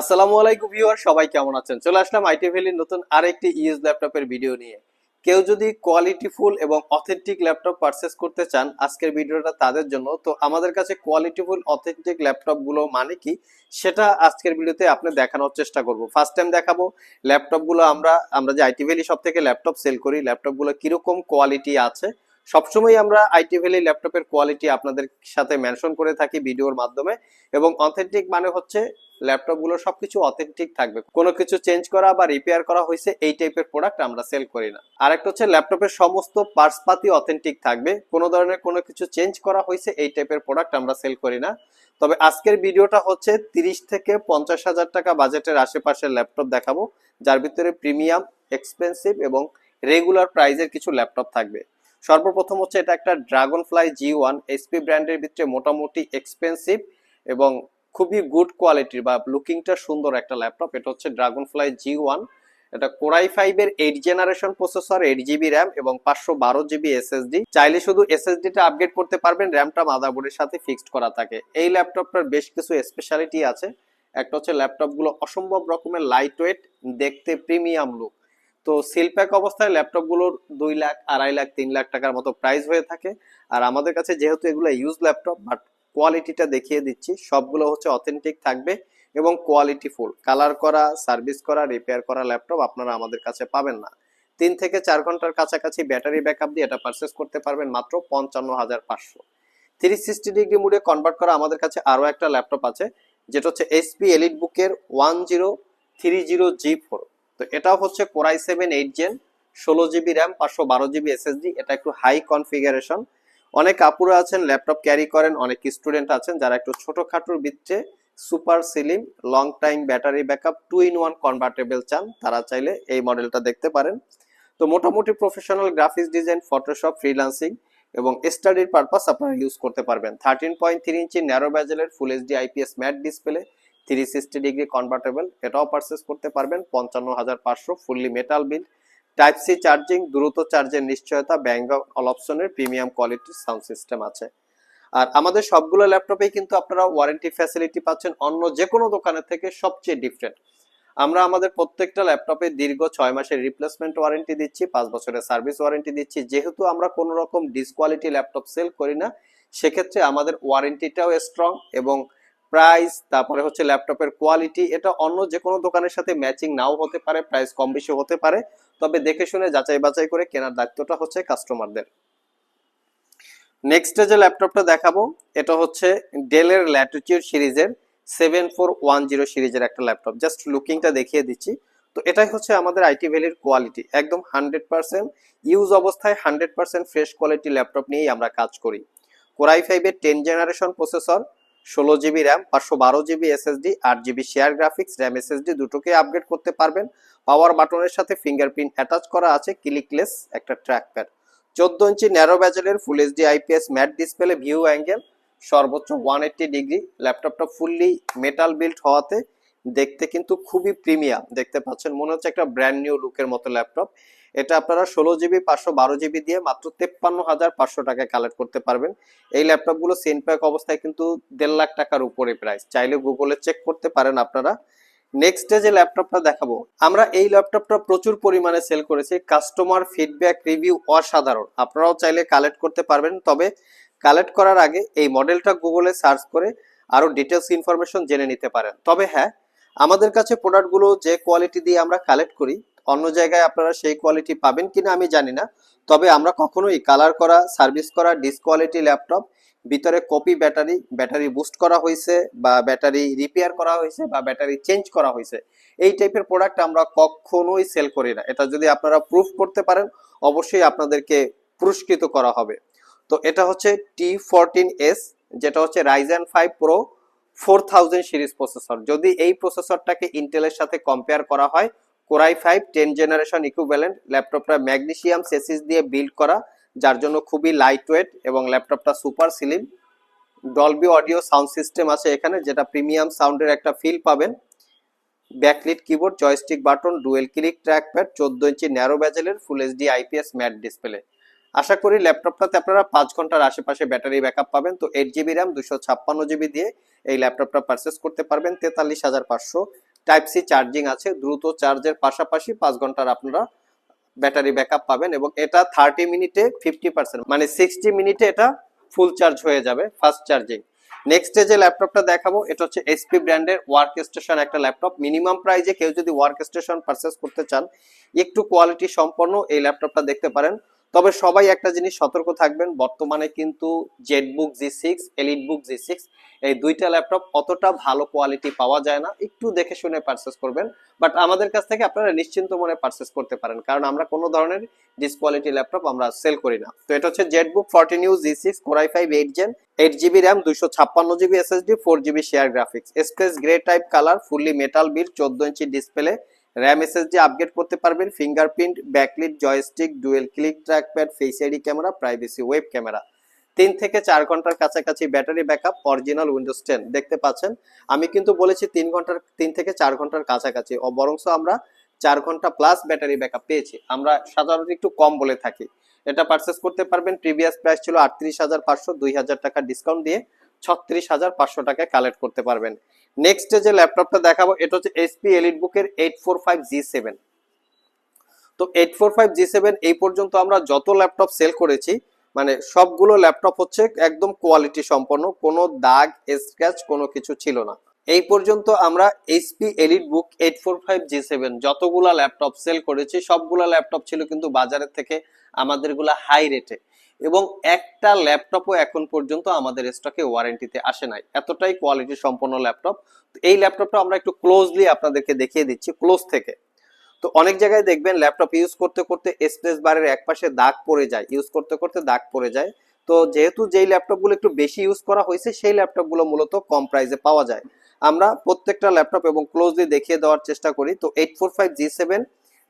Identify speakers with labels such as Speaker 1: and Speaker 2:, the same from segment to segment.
Speaker 1: আসসালামু আলাইকুম ভিউয়ার, সবাই কেমন আছেন? চলে আসলাম আইটি ভ্যালির নতুন আরেকটি ইউজ ল্যাপটপের ভিডিও নিয়ে। কেউ যদি কোয়ালিটিফুল এবং অথেন্টিক ল্যাপটপ পারচেস করতে চান, আজকের ভিডিওটা তাদের জন্য। তো আমাদের কাছে কোয়ালিটিফুল অথেন্টিক ল্যাপটপগুলো মানে কি? সেটা আজকের ভিডিওতে আপনি দেখানোর চেষ্টা করব। ফার্স্ট টাইম দেখাবো ল্যাপটপগুলো আমরা আমরা যে আইটি ভ্যালি সব থেকে ল্যাপটপ সেল করি ল্যাপটপগুলো কীরকম কোয়ালিটি আছে সবসময় আমরা আইটি ভ্যালি ল্যাপটপের কোয়ালিটি আপনাদের সাথে মেনশন করে থাকি ভিডিওর মাধ্যমে এবং অথেন্টিক মানে হচ্ছে ল্যাপটপগুলো সবকিছু অথেন্টিক থাকবে। কোনো কিছু চেঞ্জ করা বা রিপেয়ার করা হয়েছে, এই টাইপের প্রোডাক্ট আমরা সেল করি না। আরেকটা হচ্ছে ল্যাপটপের সমস্ত পার্টস পাতি অথেন্টিক থাকবে। কোনো ধরনের কোনো কিছু চেঞ্জ করা হয়েছে, এই টাইপের প্রোডাক্ট আমরা সেল করি না। তবে আজকের ভিডিওটা হচ্ছে তিরিশ থেকে পঞ্চাশ হাজার টাকা বাজেটের আশেপাশের ল্যাপটপ দেখাবো, যার ভিতরে প্রিমিয়াম এক্সপেন্সিভ এবং রেগুলার প্রাইজের কিছু ল্যাপটপ থাকবে। সর্বপ্রথম হচ্ছে এটা একটা dragon fly G one HP ব্র্যান্ডের ভিতরে মোটামুটি এক্সপেন্সিভ এবং খুবই গুড কোয়ালিটির বা লুকিংটা সুন্দর একটা ল্যাপটপ এটা হচ্ছে ড্রাগন ফ্লাই জি ওয়ান এটা কোরাই ফাইভ এর eight generation processor eight GB RAM এবং পাঁচশো বারো জিবি এসএসডি চাইলে শুধু এসএসডি টা আপগ্রেড করতে পারবেন র্যামটা মাদারবোর্ডের সাথে ফিক্সড করা থাকে। এই ল্যাপটপটার বেশ কিছু স্পেশালিটি আছে। একটা হচ্ছে ল্যাপটপগুলো অসম্ভব রকমের লাইট ওয়েট দেখতে প্রিমিয়াম লুক তো সিলপ্যাক অবস্থায় ল্যাপটপগুলোর দুই লাখ, আড়াই লাখ, তিন লাখ টাকার মতো প্রাইস হয়ে থাকে। আর আমাদের কাছে যেহেতু এগুলো ইউজ ল্যাপটপ বাট কোয়ালিটিটা দেখিয়ে দিচ্ছি, সবগুলো হচ্ছে অথেন্টিক থাকবে এবং কোয়ালিটি ফুল কালার করা সার্ভিস করা রিপেয়ার করা ল্যাপটপ আপনারা আমাদের কাছে পাবেন না। তিন থেকে চার ঘণ্টার কাছাকাছি ব্যাটারি ব্যাকআপ দিয়ে এটা পারচেস করতে পারবেন মাত্র পঞ্চান্ন হাজার পাঁচশো। থ্রি সিক্সটি ডিগ্রি মুডে কনভার্ট করা আমাদের কাছে আরও একটা ল্যাপটপ আছে, যেটা হচ্ছে এসপি এলিট বুকের one zero three zero G four তো এটাও হচ্ছে core i seven, eight gen ষোলো জিবি র্যাম পাঁচশো বারো জিবি এসএসডি এটা একটু হাই কনফিগারেশন অনেক আপুরা আছেন ল্যাপটপ ক্যারি করেন, অনেক স্টুডেন্ট আছেন যারা একটু ছোটখাটোর ভিতরে super slim long time battery backup two in one convertible চান, তারা চাইলে এই মডেলটা দেখতে পারেন। তো মোটামুটি professional graphics design Photoshop freelancing এবং স্টাডির পারপাস আপনারা ইউজ করতে পারবেন। Thirteen point three inch narrow ব্যাজেলের full HD IPS matte display three sixty degree convertible এটাও পারচেস করতে পারবেন, পঞ্চান্ন হাজার পাঁচশো fully metal build type C charging দ্রুত চার্জের নিশ্চয়তা ব্যাঙ্গ অল অপশনের প্রিমিয়াম কোয়ালিটির সাউন্ড সিস্টেম আছে। আর আমাদের সবগুলো ল্যাপটপেই কিন্তু আপনারা ওয়ারেন্টি ফ্যাসিলিটি পাচ্ছেন, অন্য যে কোনো দোকানের থেকে সবচেয়ে ডিফারেন্ট আমরা আমাদের প্রত্যেকটা ল্যাপটপে দীর্ঘ ছয় মাসের রিপ্লেসমেন্ট ওয়ারেন্টি দিচ্ছি, পাঁচ বছরের সার্ভিস ওয়ারেন্টি দিচ্ছি। যেহেতু আমরা কোনো রকম ডিসকোয়ালিটি ল্যাপটপ সেল করি না, সেক্ষেত্রে আমাদের ওয়ারেন্টিটাও স্ট্রং এবং প্রাইস তারপরে হচ্ছে ল্যাপটপের কোয়ালিটি এটা অন্য যে কোনো দোকানের সাথে ম্যাচিং নাও হতে পারে প্রাইস কম বেশি হতে পারে। তবে দেখে শুনে যাচাই বাছাই করে কেনার দায়িত্বটা হচ্ছে কাস্টমারদের নেক্সট যে ল্যাপটপটা দেখাবো, এটা হচ্ছে ডেলের ল্যাটিটিউড সিরিজের সেভেন ফোর ওয়ান জিরো সিরিজের একটা ল্যাপটপ। জাস্ট লুকিংটা দেখিয়ে দিচ্ছি। তো এটাই হচ্ছে আমাদের আইটি ভ্যালির কোয়ালিটি একদম হান্ড্রেড পার্সেন্ট ইউজ অবস্থায় hundred percent fresh quality laptop নিয়েই আমরা কাজ করি। কোরাই ফাইভের টেন জেনারেশন প্রসেসর ষোলো জিবি র্যাম, পাঁচশো বারো জিবি এসএসডি আট GB share graphics RAM SSD দুটোকে আপগ্রেড করতে পারবেন। পাওয়ার বাটনের সাথে ফিঙ্গারপ্রিন্ট অ্যাটাচ করা আছে ক্লিকলেস একটা ট্র্যাক প্যাড চোদ্দ ইঞ্চি narrow ব্যাজেলের full HD IPS matte display view angle সর্বোচ্চ ওয়ান এইট্টি ডিগ্রি ল্যাপটপটা ফুললি মেটাল বিল্ড হওয়াতে দেখতে কিন্তু খুবই প্রিমিয়াম। দেখতে পাচ্ছেন, মনে হচ্ছে একটা ব্র্যান্ড নিউ লুকের মতো ল্যাপটপ এটা আপনারা ষোলো জিবি পাঁচশো বারো জিবি দিয়ে মাত্র তেপ্পান্ন হাজার পাঁচশো টাকায় কালেক্ট করতে পারবেন। এই ল্যাপটপগুলো সেন প্যাক অবস্থায় কিন্তু দেড় লাখ টাকার উপরে প্রাইস চাইলে গুগলে চেক করতে পারেন আপনারা। নেক্সট ডে যে ল্যাপটপটা দেখাবো, আমরা এই ল্যাপটপটা প্রচুর পরিমাণে সেল করেছি। কাস্টমার ফিডব্যাক রিভিউ অসাধারণ। আপনারাও চাইলে কালেক্ট করতে পারবেন। তবে কালেক্ট করার আগে এই মডেলটা গুগলে সার্চ করে আরও ডিটেলস ইনফরমেশন জেনে নিতে পারেন। তবে হ্যাঁ আমাদের কাছে প্রোডাক্টগুলো যে কোয়ালিটি দিয়ে আমরা কালেক্ট করি, অন্য জায়গায় আপনারা সেই কোয়ালিটি পাবেন কিনা আমি জানি না। তবে আমরা কখনোই কালার করা, সার্ভিস করা ডিসকোয়ালিটি ল্যাপটপ, ভিতরে কপি ব্যাটারি ব্যাটারি বুস্ট করা হয়েছে বা ব্যাটারি রিপেয়ার করা হয়েছে বা ব্যাটারি চেঞ্জ করা হয়েছে, এই টাইপের প্রোডাক্ট আমরা কখনোই সেল করি না। এটা যদি আপনারা প্রুফ করতে পারেন, অবশ্যই আপনাদেরকে পুরস্কৃত করা হবে। তো এটা হচ্ছে টি ফোরটিন এস যেটা হচ্ছে Ryzen five pro four thousand series processor যদি এই প্রসেসরটাকে ইন্টেলের সাথে কম্পেয়ার করা হয় core i five ten generation equivalent ল্যাপটপটা ম্যাগনেসিয়াম সেসিস দিয়ে বিল্ড করা, যার জন্য খুবই লাইট ওয়েট এবং ল্যাপটপটা super slim Dolby audio sound system আছে এখানে, যেটা প্রিমিয়াম সাউন্ডের একটা ফিল পাবেন। Backlit keyboard joystick button dual click trackpad চোদ্দ ইঞ্চি narrow ব্যাজেলের full HD IPS matte display আশা করি ল্যাপটপটাতে আপনারা পাঁচ ঘণ্টার আশেপাশে ব্যাটারি ব্যাকআপ পাবেন। তো এইট জিবি র্যাম দুশো ছাপ্পান্ন জিবি দিয়ে এই ল্যাপটপটা পারচেস করতে পারবেন। তেতাল্লিশ হাজার পাঁচশো টাইপ সি চার্জিং আছে। দ্রুত চার্জের পাশাপাশি পাঁচ ঘণ্টার আপনারা ব্যাটারি ব্যাকআপ পাবেন এবং এটা থার্টি মিনিটে ফিফটি পার্সেন্ট মানে সিক্সটি মিনিটে এটা ফুল চার্জ হয়ে যাবে ফাস্ট চার্জিং নেক্সট যে ল্যাপটপটা দেখাবো, এটা হচ্ছে এসপি ব্র্যান্ডের ওয়ার্ক স্টেশন একটা ল্যাপটপ। মিনিমাম প্রাইজে কেউ যদি ওয়ার্ক স্টেশন পারচেস করতে চান, একটু কোয়ালিটি সম্পন্ন এই ল্যাপটপটা দেখতে পারেন। তবে সবাই একটা জিনিস সতর্ক থাকবেন, বর্তমানে কিন্তু ZBook G six elite book G six এই দুইটা ল্যাপটপ অতটা ভালো কোয়ালিটি পাওয়া যায় না। একটু দেখে শুনে পারচেস করবেন বাট আমাদের কাছ থেকে আপনারা নিশ্চিন্ত মনে পারচেস করতে পারেন, কারণ আমরা কোনো ধরনের ডিসকোয়ালিটি ল্যাপটপ আমরা সেল করি না। তো এটা হচ্ছে ZBook fourteen U G six core i five eight gen eight GB RAM দুইশো ছাপ্পান্ন GB SSD four GB share graphics space grey type colour fully metal build চোদ্দ inch display RAM SSD upgrade করতে পারবেন fingerprint backlit joystick dual click trackpad face ID camera privacy web camera তিন থেকে চার ঘণ্টার কাছাকাছি battery backup original Windows ten দেখতে পাচ্ছেন? আমি কিন্তু বলেছি তিন ঘণ্টার, তিন থেকে চার ঘণ্টার কাছাকাছি। ও বরংস আমরা চার ঘণ্টা প্লাস ব্যাটারি ব্যাকআপ পেয়েছি। আমরা সাধারণত একটু কম বলে থাকি। এটা পারচেস করতে পারবেন। প্রিভিয়াস প্রাইস ছিল আটত্রিশ হাজার পাঁচশো দুই হাজার টাকা ডিসকাউন্ট দিয়ে। ছত্রিশ হাজার পাঁচশো টাকায় কালেক্ট করতে পারবেন। নেক্সট যে ল্যাপটপটা দেখাবো, এটা হচ্ছে এসপি এলিট বুকের eight four five G seven তো eight four five G seven এই পর্যন্ত আমরা যত ল্যাপটপ সেল করেছি মানে সবগুলো ল্যাপটপ হচ্ছে একদম কোয়ালিটি সম্পন্ন, কোনো দাগ স্ক্র্যাচ কোনো কিছু ছিল না। এই পর্যন্ত আমরা HP elite book eight four five G seven যতগুলা ল্যাপটপ সেল করেছি, সবগুলা ল্যাপটপ ছিল কিন্তু বাজারের থেকে আমাদেরগুলা হাই রেটে এবং একটা ল্যাপটপও এখন পর্যন্ত আমাদের স্টকে ওয়ারেন্টিতে আসে নাই। এতটাই কোয়ালিটি সম্পন্ন ল্যাপটপ। এই ল্যাপটপটা আমরা একটু ক্লোজলি আপনাদেরকে দেখিয়ে দিচ্ছি ক্লোজ থেকে। তো অনেক জায়গায় দেখবেন ল্যাপটপ ইউজ করতে করতে স্পেস বারের একপাশে দাগ পড়ে যায়। ইউজ করতে করতে দাগ পড়ে যায়। তো যেহেতু যেই ল্যাপটপগুলো একটু বেশি ইউজ করা হয়েছে, সেই ল্যাপটপগুলো মূলত কম প্রাইসে পাওয়া যায়। আমরা প্রত্যেকটা ল্যাপটপ এবং ক্লোজলি দেখিয়ে দেওয়ার চেষ্টা করি। তো eight four five G seven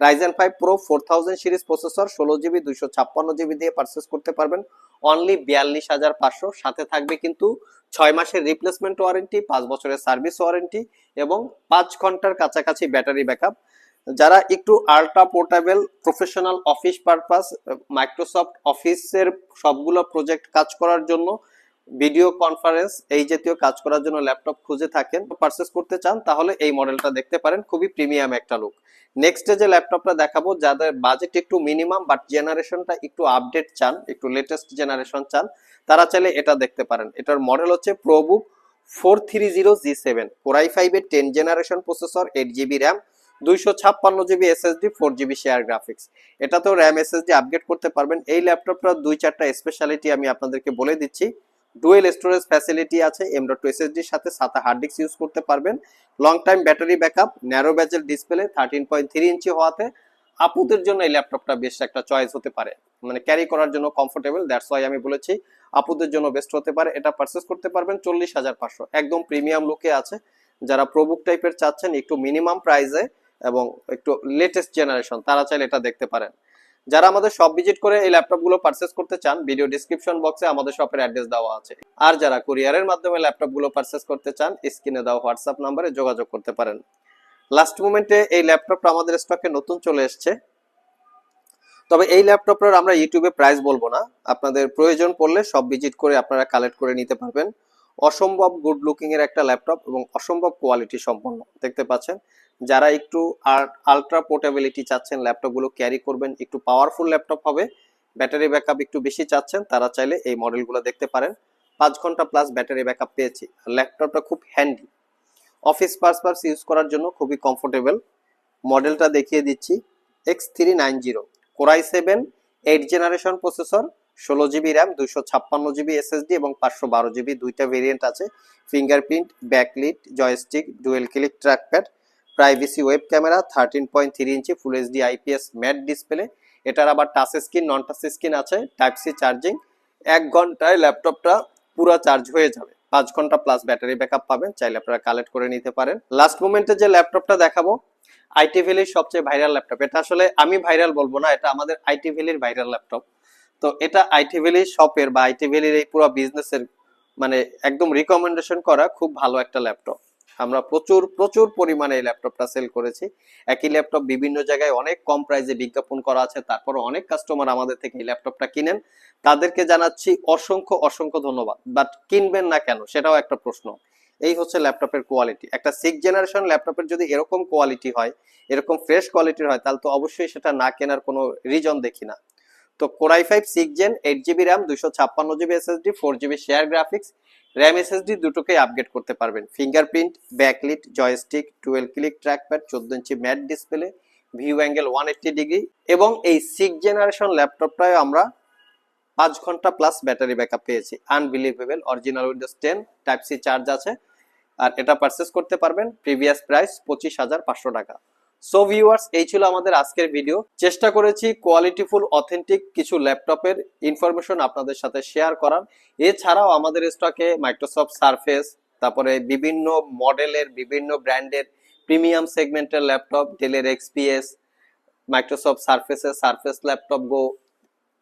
Speaker 1: Ryzen five pro four thousand series processor ষোলো জিবি দুইশো ছাপ্পান্ন জিবি দিয়ে পারচেস করতে পারবেন। অনলি বিয়াল্লিশ হাজার পাঁচশো। সাথে থাকবে কিন্তু ছয় মাসের রিপ্লেসমেন্ট ওয়ারেন্টি পাঁচ বছরের সার্ভিস ওয়ারেন্টি এবং পাঁচ ঘণ্টার কাছাকাছি ব্যাটারি ব্যাকআপ যারা একটু ultra portable professional office purpose Microsoft অফিসের সবগুলো প্রজেক্ট কাজ করার জন্য ভিডিও কনফারেন্স, এই জাতীয় কাজ করার জন্য ল্যাপটপ খুঁজে থাকেন পারচেস করতে চান, তাহলে এই মডেলটা দেখতে পারেন, খুবই প্রিমিয়াম একটা লুক নেক্সট যে ল্যাপটপটা দেখাবো, যাদের বাজেট একটু মিনিমাম বাট জেনারেশনটা একটু আপডেট চান, একটু লেটেস্ট জেনারেশন চান, তারা চাইলে এটা দেখতে পারেন। এটার মডেল হচ্ছে ProBook four three zero G seven core i ফাইভের ten generation processor eight GB RAM দুইশো ছাপ্পান্ন GB SSD four GB share graphics এটা তো র্যাম এসএসডি আপগ্রেড করতে পারবেন। এই ল্যাপটপটার দুই চারটা স্পেশালিটি আমি আপনাদেরকে বলে দিচ্ছি। ডুয়েল স্টোরেজ ফ্যাসিলিটি আছে এম ডট টু এসএসডির সাথে সাথে হার্ড ডিস্ক ইউজ করতে পারবেন। Long time battery backup narrow bezel display thirteen point three inch হওয়াতে আপুদের জন্য এই ল্যাপটপটা বেশ একটা চয়েস হতে পারে। মানে ক্যারি করার জন্য কমফোর্টেবল দ্যাটস ওয়াই আমি বলেছি আপুদের জন্য বেস্ট হতে পারে। এটা পারচেস করতে পারবেন চল্লিশ হাজার পাঁচশো। একদম প্রিমিয়াম লুকে আছে। যারা প্রবুক টাইপের চাচ্ছেন, একটু মিনিমাম প্রাইসে এবং একটু লেটেস্ট জেনারেশন তারা চাইলে এটা দেখতে পারেন। যারা আমাদের শপ ভিজিট করে এই ল্যাপটপগুলো পারচেস করতে চান ভিডিও ডিসক্রিপশন বক্সে আমাদের শপের অ্যাড্রেস দেওয়া আছে। আর যারা কুরিয়ারের মাধ্যমে ল্যাপটপগুলো পারচেস করতে চান স্ক্রিনে দেওয়া হোয়াটসঅ্যাপ নাম্বারে যোগাযোগ করতে পারেন। লাস্ট মোমেন্টে এই ল্যাপটপটা আমাদের স্টকে নতুন চলে এসছে। তবে এই ল্যাপটপটার আমরা ইউটিউবে প্রাইস বলব না। আপনাদের প্রয়োজন পড়লে সব ভিজিট করে আপনারা কালেক্ট করে নিতে পারবেন। অসম্ভব গুড লুকিং এর একটা ল্যাপটপ এবং অসম্ভব কোয়ালিটি সম্পন্ন। দেখতে পাচ্ছেন? যারা একটু আলট্রা পোর্টেবিলিটি চাচ্ছেন ল্যাপটপগুলো ক্যারি করবেন, একটু পাওয়ারফুল ল্যাপটপ হবে ব্যাটারি ব্যাকআপ একটু বেশি চাচ্ছেন, তারা চাইলে এই মডেলগুলো দেখতে পারেন। পাঁচ ঘণ্টা প্লাস ব্যাটারি ব্যাকআপ পেয়েছি। ল্যাপটপটা খুব হ্যান্ডি অফিস পারপাস ইউজ করার জন্য খুবই কমফোর্টেবল মডেলটা দেখিয়ে দিচ্ছি। X three nine zero core i seven eight generation processor ষোলো জিবি র্যাম দুশো ছাপ্পান্ন জিবি এসএসডি এবং পাঁচশো বারো জিবি দুইটা ভেরিয়েন্ট আছে। Fingerprint backlit joystick dual click trackpad privacy web camera thirteen point three inch full HD IPS matte display এটার আবার touch screen non touch screen আছে টাইপ সি চার্জিং এক ঘন্টায় ল্যাপটপটা পুরো চার্জ হয়ে যাবে। পাঁচ ঘণ্টা প্লাস ব্যাটারি ব্যাকআপ পাবেন, চাইলে আপনারা কালেক্ট করে নিতে পারেন। লাস্ট মোমেন্টে যে ল্যাপটপটা দেখাবো আইটি ভ্যালির সবচেয়ে ভাইরাল ল্যাপটপ এটা আসলে আমি ভাইরাল বলব না, এটা আমাদের আইটি ভ্যালির ভাইরাল ল্যাপটপ তো এটা আইটি ভ্যালি শপের বা আইটি ভ্যালির এই পুরো বিজনেসের মানে একদম রিকমেন্ডেশন করা খুব ভালো একটা ল্যাপটপ আমরা প্রচুর প্রচুর পরিমাণে ল্যাপটপটা সেল করেছি। একই ল্যাপটপ বিভিন্ন জায়গায় অনেক কম প্রাইসে বিজ্ঞাপন করা আছে, তারপর অনেক কাস্টমার আমাদের থেকে এই ল্যাপটপটা কিনেন। তাদেরকে জানাচ্ছি অসংখ্য অসংখ্য ধন্যবাদ। বাট কিনবেন না কেন? সেটাও একটা প্রশ্ন। এই হচ্ছে ল্যাপটপের কোয়ালিটি একটা সিক্স জেনারেশন ল্যাপটপের যদি এরকম কোয়ালিটি হয়, এরকম ফ্রেশ কোয়ালিটির হয়, তাহলে তো অবশ্যই সেটা না কেনার কোনো রিজন দেখি না। তো core i five six gen eight GB RAM দুশো ছাপ্পান্ন GB SSD four GB share graphics RAM SSD দুটোকেই আপগ্রেড করতে পারবেন। Fingerprint backlit joystick twelve click trackpad চোদ্দ inch matte display view angle one eighty degree এবং এই six generation ল্যাপটপটায় আমরা পাঁচ ঘণ্টা প্লাস ব্যাটারি ব্যাকআপ পেয়েছি। Unbelievable original Windows ten type C charge আছে। আর এটা পারচেস করতে পারবেন প্রিভিয়াস প্রাইস পঁচিশ হাজার পাঁচশো টাকা। সো ভিউয়ার্স এই ছিল আমাদের আজকের ভিডিও চেষ্টা করেছি কোয়ালিটিফুল অথেন্টিক কিছু ল্যাপটপের ইনফরমেশন আপনাদের সাথে শেয়ার করার। এছাড়াও আমাদের স্টকে মাইক্রোসফট সারফেস তারপরে বিভিন্ন মডেলের বিভিন্ন ব্র্যান্ডের প্রিমিয়াম সেগমেন্টের ল্যাপটপ ডেলের এক্সপিএস মাইক্রোসফট সারফেসের Surface laptop go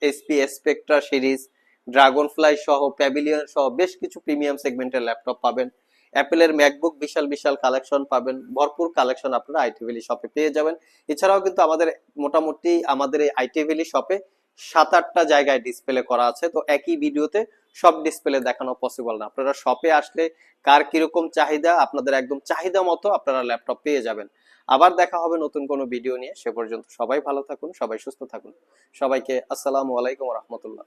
Speaker 1: HP Spectre series dragonfly সহ প্যাভিলিয়ন সহ, বেশ কিছু প্রিমিয়াম সেগমেন্টের ল্যাপটপ পাবেন। অ্যাপেলের ম্যাকবুক বিশাল বিশাল কালেকশন পাবেন। ভরপুর কালেকশন আপনারা আইটি ভ্যালি শপে পেয়ে যাবেন। এছাড়াও কিন্তু আমাদের মোটামুটি আমাদের এই আইটি ভ্যালি শপে সাত আটটা জায়গায় ডিসপ্লে করা আছে। তো একই ভিডিওতে সব ডিসপ্লে দেখানো পসিবল না। আপনারা শপে আসলে কার কীরকম চাহিদা, আপনাদের একদম চাহিদা মতো আপনারা ল্যাপটপ পেয়ে যাবেন। আবার দেখা হবে নতুন কোনো ভিডিও নিয়ে। সে পর্যন্ত সবাই ভালো থাকুন, সবাই সুস্থ থাকুন। সবাইকে আসসালামু আলাইকুম রহমতুল্লাহ।